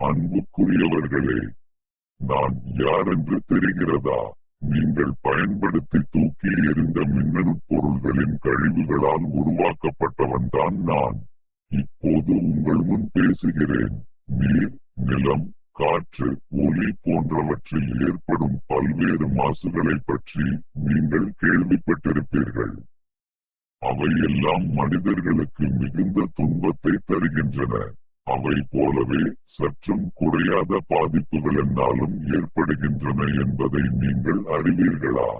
அன்புக்குரியவர்களே நான் யார் என்று தெரிகிறதா? நீங்கள் பயன்படுத்தி தூக்கி எறிந்த மின்னணு பொருள்களின் கழிவுகளால் உருவாக்கப்பட்டவன்தான் நான். இப்போது உங்கள் முன் பேசுகிறேன். நீர் நிலம் காற்று ஒலி போன்றவற்றில் ஏற்படும் பல்வேறு மாசுகளை பற்றி நீங்கள் கேள்விப்பட்டிருப்பீர்கள். அவையெல்லாம் மனிதர்களுக்கு மிகுந்த துன்பத்தை தருகின்றன. அவை போலவே சற்றும் குறையாத பாதிப்புகள் என்னாலும் ஏற்படுகின்றன என்பதை நீங்கள் அறிவீர்களா?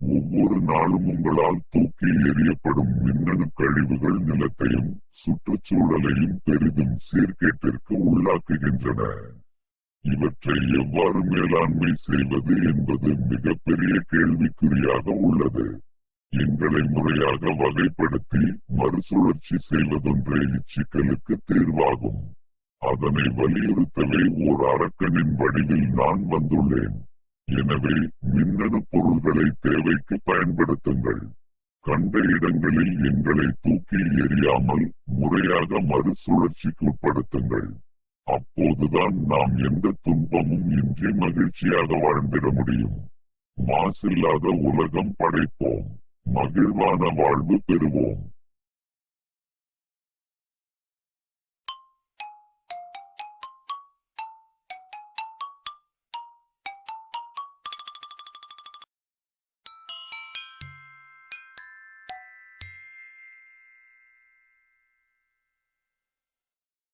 ஒவ்வொரு நாளும் உங்களால் தூக்கி எறியப்படும் மின்னணு கழிவுகள் நிலத்தையும் சுற்றுச்சூழலையும் பெரிதும் சீர்கேட்டிற்கு உள்ளாக்குகின்றன. இவற்றை எவ்வாறு மேலாண்மை செய்வது என்பது மிகப்பெரிய கேள்விக்குறியாக உள்ளது. எங்களை முறையாக வகைப்படுத்தி மறுசுழற்சி செய்வதொன்றே இச்சிக்கலுக்கு தீர்வாகும். அதனை வலியுறுத்தவே ஓர் அரக்கனின் வடிவில் நான் வந்துள்ளேன். எனவே மின்னணு பொருள்களை தேவைக்கு பயன்படுத்துங்கள். கண்ட இடங்களில் எங்களை தூக்கி எறியாமல் முறையாக மறுசுழற்சிக்கு உட்படுத்துங்கள். அப்போதுதான் நாம் எந்த துன்பமும் இன்றி மகிழ்ச்சியாக வாழ்ந்திட முடியும். மாசில்லாத உலகம் படைப்போம். Magellan varlık peruvom.